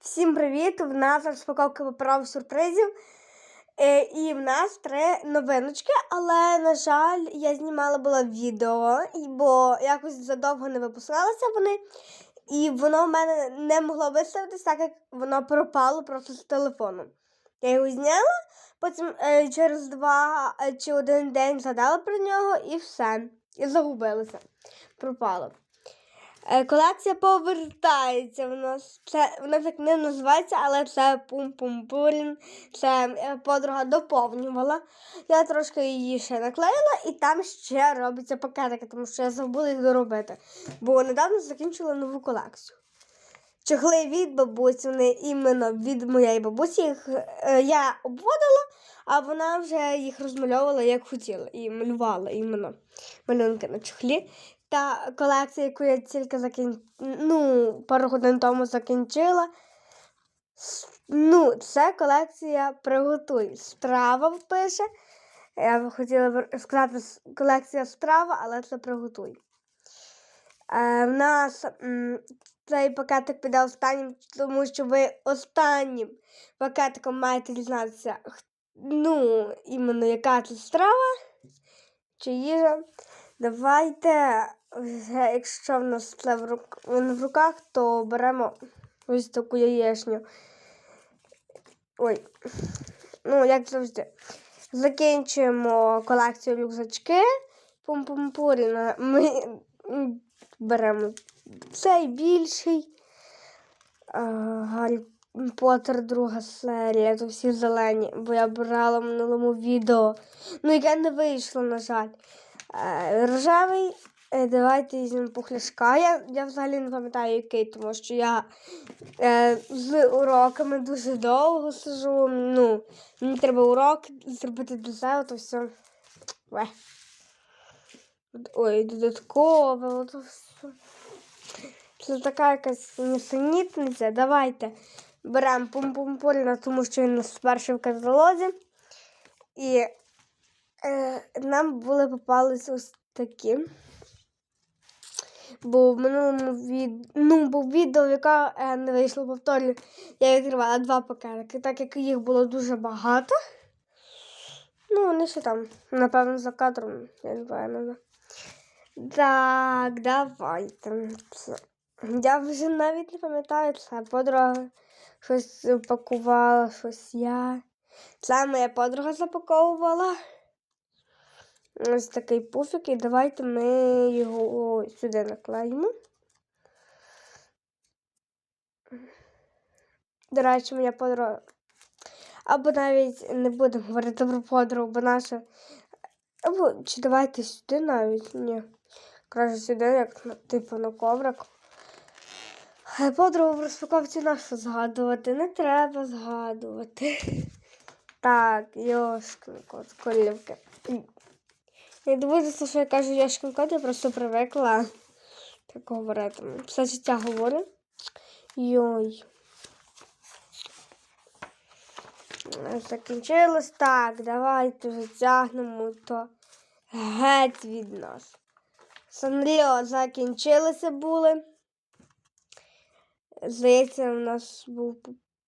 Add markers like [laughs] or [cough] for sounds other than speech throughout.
Всім привіт! В нас розпаковка паперових сюрпризів. Е, і в нас три новиночки, але, на жаль, я знімала було відео, бо якось задовго не випускалися вони. І воно в мене не могло виставитись, так як воно пропало просто з телефону. Я його зняла, потім е, через два е, чи один день згадала про нього і все. І загубилася. Пропало. Е, Колекція повертається в нас. Це вона так не називається, але це пум-пум-пурін. Це е, подруга доповнювала. Я трошки її ще наклеїла, і там ще робиться пакетики, тому що я забула їх доробити. Бо недавно закінчила нову колекцію. Чохли від бабусі, вони іменно від моєї бабусі. Їх е, я обводила, а вона вже їх розмальовувала як хотіла. І малювала іменно малюнки на чохлі. Та колекція, яку я тільки закін... ну, пару годин тому закінчила. Ну, це колекція Приготуй. Страва пише. Я б хотіла сказати колекція страва, але це приготуй. Е, в нас м, цей пакетик піде останнім, тому що ви останнім пакетиком маєте дізнатися, ну, іменно яка це страва чи їжа. Давайте, якщо в нас це в, рук, в руках, то беремо ось таку яєчню. Ой, ну, як завжди. Закінчуємо колекцію рюкзачки. Пум-пум-пуріна. Ми беремо цей більший. Гаррі Поттер, друга серія. То всі зелені, бо я брала в минулому відео. Ну, яке не вийшло, на жаль. Е, Рожевий. Е, Давайте візьмемо пухляшка. Я, я взагалі не пам'ятаю, який, тому що я е, з уроками дуже довго сижу. Ну, мені треба урок зробити до себе, то все. Ве. Ой, додаткове, ото все. Це така якась несенітниця. Давайте беремо пум-пум-пуріна, тому що він у нас перший в каталозі. І нам були попались ось такі. Бо в минулому від... ну, був відео, яке е, не вийшло повторю, я відкривала два пакетики, так як їх було дуже багато. Ну, вони ще там, напевно, за кадром, я не знаю. Так, давайте. Я вже навіть не пам'ятаю, це подруга щось пакувала, щось я. Це моя подруга запаковувала. Ось такий пуфік, і давайте ми його сюди наклеїмо. До речі, моя подруга. Або навіть не будемо говорити про подругу, бо наша. Або чи давайте сюди навіть? Ні. Краще сюди, як типу на коврик. Подругу в розпаковці нашу згадувати. Не треба згадувати. [laughs] Так, Йошкин кот, колівки. Не дивуйтеся, що я кажу Йошкин кот, я просто привикла так говорити. Все життя говорю. Йой. Закінчилось. Так, давайте затягнемо то геть від нас. Санріо закінчилися були. Здається, у нас був,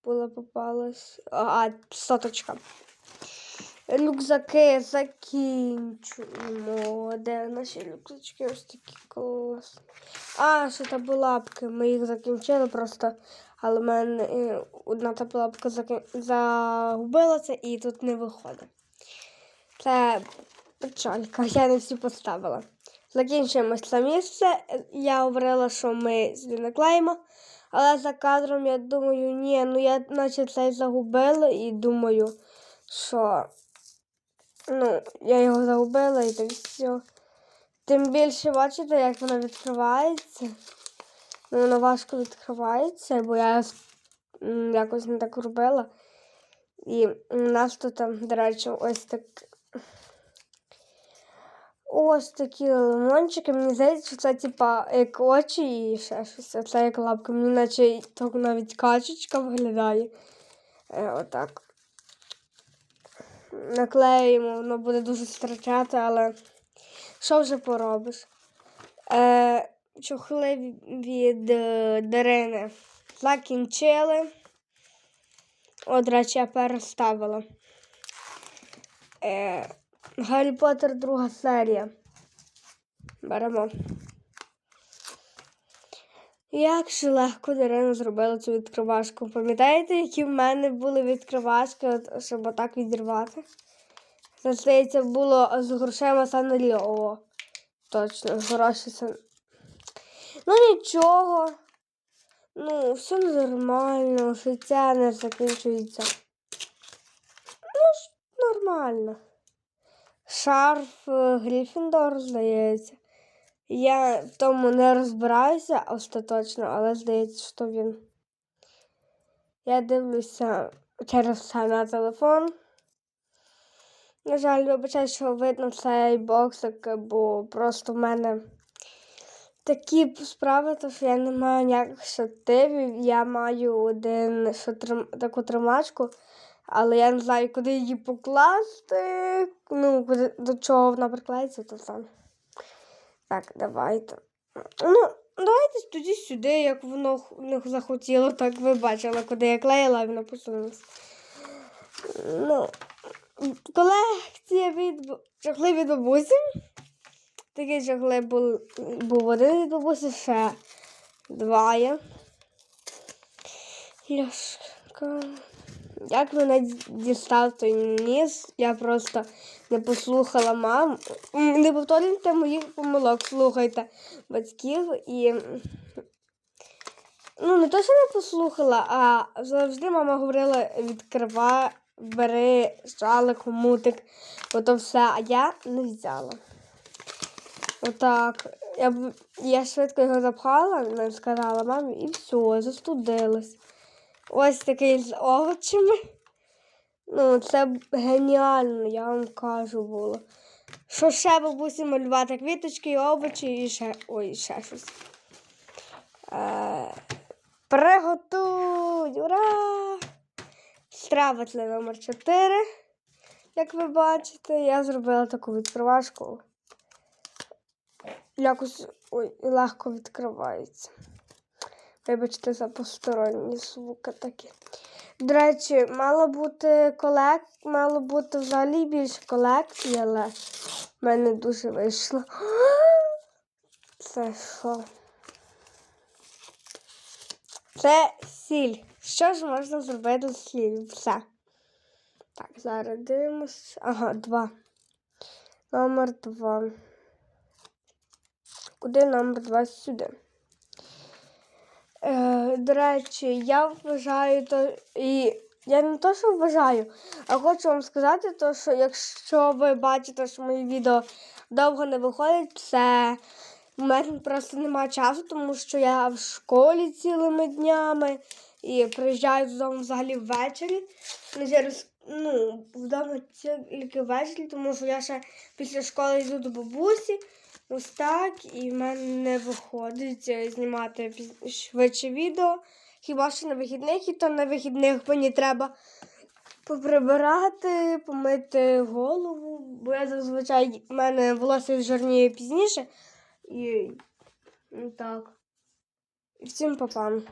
була попалась. А, соточка. Рюкзаки закінчуємо. Де наші рюкзачки? Ось такі класні. А, ще та лапки. Ми їх закінчили просто. Але в мене е, одна та лапка загубилася і тут не виходить. Це печалька. [laughs] Я не всі поставила. Закінчуємо це місце. Я говорила, що ми наклеїмо. Але за кадром я думаю, ні, ну я наче цей загубила і думаю, що ну, я його загубила і так все. Тим більше бачите, як воно відкривається. Ну, воно важко відкривається, бо я якось не так робила. І у нас тут, до речі, ось так. Ось такі лимончики. Мені здається, що це типа як очі і ще щось. А Це як лапка. Мені наче так навіть качечка виглядає. Е, отак. Наклеїмо, воно буде дуже страчати, але що вже поробиш? Е, чохли від е, Дарини закінчили. О, до речі, я переставила. Е, Гаррі Поттер друга серія. Беремо. Як же легко Дарина зробила цю відкривашку. Пам'ятаєте, які в мене були відкривашки, щоб отак відірвати? Це, здається, було з грошима Санелі. О, точно, гроші Сан... Ну нічого. Ну, все нормально, життя не закінчується. Ну, ж, нормально. Шарф е, Гріфіндор, здається. Я в тому не розбираюся остаточно, але здається, що він. Я дивлюся через все на телефон. На жаль, вибачаю, що видно цей боксик, бо просто в мене такі справи, то що я не маю ніяких штативів. Я маю один шатрим, таку тримачку, але я не знаю, куди її покласти. Ну, куди, до чого вона приклеїться, то сам. Так, давайте. Ну, давайте тоді сюди, як воно захотіло, так ви бачили, куди я клеїла, і воно посунулося. Ну, колекція від б- жахливі бабусі. Такий жахливий був, був один від бабусі, ще два є. Ляшка. Як мене дістав той ніс, я просто не послухала маму. Не повторюйте моїх помилок, слухайте батьків і. Ну, не то, що не послухала, а завжди мама говорила: відкривай, бери шалик, хомутик, ото все, а я не взяла. Отак. Я, я швидко його запхала, сказала мамі, і все, застудилась. Ось такий з овочами. Ну, це геніально, я вам кажу було. Що ще бабусі малювати квіточки, овочі і ще. Ой, ще щось. Е, приготуй! Ура! Страва для номер 4. Як ви бачите, я зробила таку відкривашку. Якось ой, легко відкривається. Вибачте за посторонні звуки такі. До речі, мало бути колек... мало бути взагалі більше колекції, але в мене дуже вийшло. [gasps] Це що? Це сіль. Що ж можна зробити з сіль? Все. Так, зараз дивимось. Ага, два. Номер два. Куди номер два сюди? Е, до речі, я вважаю то і я не то, що вважаю, а хочу вам сказати, то, що якщо ви бачите, що мої відео довго не виходять, це в мене просто немає часу, тому що я в школі цілими днями і приїжджаю додому взагалі ввечері. Через ну, вдома тільки ввечері, тому що я ще після школи йду до бабусі. Ось так, і в мене не виходить е, знімати швидше відео. Хіба що на вихідних, і то на вихідних мені треба поприбирати, помити голову, бо я зазвичай в мене волосся жирніє пізніше. І, і так. Всім папам.